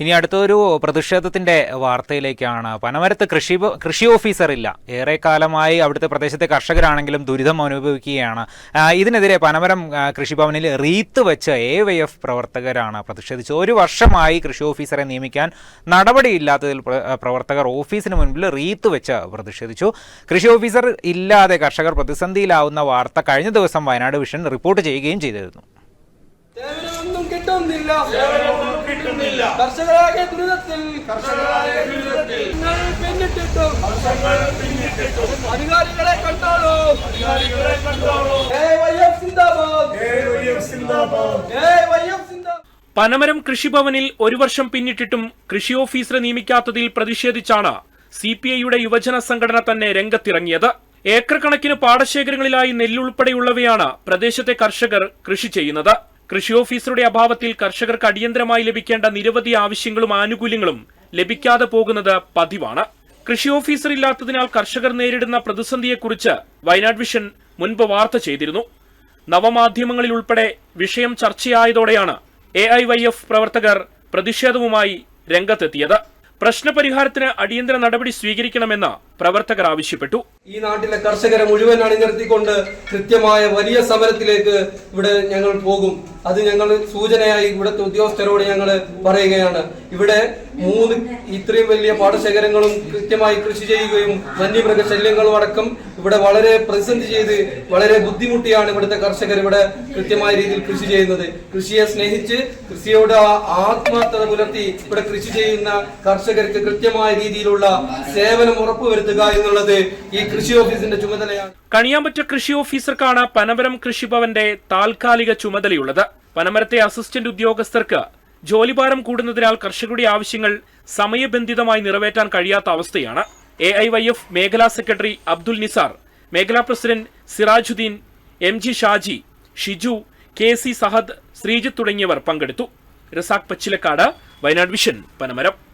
ഇനി അടുത്തൊരു പ്രതിഷേധത്തിന്റെ വാർത്തയിലേക്കാണ്. പനമരത്ത് കൃഷി കൃഷി ഓഫീസർ ഇല്ല. ഏറെ കാലമായി അവിടുത്തെ പ്രദേശത്തെ കർഷകരാണെങ്കിലും ദുരിതം അനുഭവിക്കുകയാണ്. ഇതിനെതിരെ പനമരം കൃഷിഭവനിൽ റീത്ത് വെച്ച എ വൈ എഫ് പ്രവർത്തകരാണ് പ്രതിഷേധിച്ചത്. ഒരു വർഷമായി കൃഷി ഓഫീസറെ നിയമിക്കാൻ നടപടിയില്ലാത്തതിൽ പ്ര- പ്രവർത്തകർ ഓഫീസിന് മുൻപിൽ റീത്ത് വെച്ച് പ്രതിഷേധിച്ചു. കൃഷി ഓഫീസർ ഇല്ലാതെ കർഷകർ പ്രതിസന്ധിയിലാവുന്ന വാർത്ത കഴിഞ്ഞ ദിവസം വയനാട് വിഷൻ റിപ്പോർട്ട് ചെയ്യുകയും ചെയ്തിരുന്നു. കിട്ടുന്നില്ല. കർഷകരാകെ ദുരിതത്തിൽ കർഷകരാകെ ദുരിതത്തിൽ. പിന്നിട്ടിട്ടും അധികാരികളെ കണ്ടോളൂ അധികാരികളെ കണ്ടോളൂ സിന്ദാബാദ്. സിന്ദാബാദ്. സിന്ദാബാദ്. പനമരം കൃഷിഭവനിൽ ഒരു വർഷം പിന്നിട്ടിട്ടും കൃഷി ഓഫീസറെ നിയമിക്കാത്തതിൽ പ്രതിഷേധിച്ചാണ് സി പി ഐയുടെ യുവജന സംഘടന തന്നെ രംഗത്തിറങ്ങിയത്. ഏക്കർ കണക്കിന് പാടശേഖരങ്ങളിലായി നെല്ലുൾപ്പെടെയുള്ളവയാണ് പ്രദേശത്തെ കർഷകർ കൃഷി ചെയ്യുന്നത്. കൃഷി ഓഫീസറുടെ അഭാവത്തിൽ കർഷകർക്ക് അടിയന്തരമായി ലഭിക്കേണ്ട നിരവധി ആവശ്യങ്ങളും ആനുകൂല്യങ്ങളും ലഭിക്കാതെ പോകുന്നത് പതിവാണ്. കൃഷി ഓഫീസർ ഇല്ലാത്തതിനാൽ കർഷകർ നേരിടുന്ന പ്രതിസന്ധിയെക്കുറിച്ച് വയനാട് വിഷൻ മുൻപ് വാർത്ത ചെയ്തിരുന്നു. നവമാധ്യമങ്ങളിൽ ഉൾപ്പെടെ വിഷയം ചർച്ചയായതോടെയാണ് എ ഐ വൈ എഫ് പ്രവർത്തകർ പ്രതിഷേധവുമായി രംഗത്തെത്തിയത്. പ്രശ്നപരിഹാരത്തിന് അടിയന്തര നടപടി സ്വീകരിക്കണമെന്ന് പ്രവർത്തകർ ആവശ്യപ്പെട്ടു. ഈ നാട്ടിലെ കർഷകരെ മുഴുവൻ അണിനിർത്തിക്കൊണ്ട് കൃത്യമായ വലിയ സമരത്തിലേക്ക് ഇവിടെ ഞങ്ങൾ പോകും. അത് ഞങ്ങൾ സൂചനയായി ഇവിടുത്തെ ഉദ്യോഗസ്ഥരോട് ഞങ്ങൾ പറയുകയാണ്. ഇവിടെ മൂന്ന് ഇത്രയും വലിയ പാടശേഖരങ്ങളും കൃത്യമായി കൃഷി ചെയ്യുകയും വന്യമൃഗ ശല്യങ്ങളും അടക്കം ഇവിടെ വളരെ പ്രതിസന്ധി ചെയ്ത് വളരെ ബുദ്ധിമുട്ടിയാണ് ഇവിടുത്തെ കർഷകർ ഇവിടെ കൃത്യമായ രീതിയിൽ കൃഷി ചെയ്യുന്നത്. കൃഷിയെ സ്നേഹിച്ച് കൃഷിയോട് ആത്മാർത്ഥത പുലർത്തി ഇവിടെ കൃഷി ചെയ്യുന്ന കർഷകർക്ക് കൃത്യമായ രീതിയിലുള്ള സേവനം ഉറപ്പുവരുത്തുക എന്നുള്ളത് ഈ കൃഷി ഓഫീസിന്റെ ചുമതലയാണ്. കണിയാമ്പറ്റ കൃഷി ഓഫീസർക്കാണ് പനവരം കൃഷിഭവന്റെ താൽക്കാലിക ചുമതലയുള്ളത്. പനമരത്തെ അസിസ്റ്റന്റ് ഉദ്യോഗസ്ഥർക്ക് ജോലിഭാരം കൂടുന്നതിനാൽ കർഷകരുടെ ആവശ്യങ്ങൾ സമയബന്ധിതമായി നിറവേറ്റാൻ കഴിയാത്ത അവസ്ഥയാണ് എ ഐ വൈ എഫ് മേഖലാ സെക്രട്ടറി അബ്ദുൽ നിസാർ മേഖലാ president Sirajuddin M G Shaji Shiju K C Sahad Sreejith തുടങ്ങിയവർ പങ്കെടുത്തു. റസാഖ് പച്ചിലക്കാട് വയനാട് വിഷൻ പനമരം.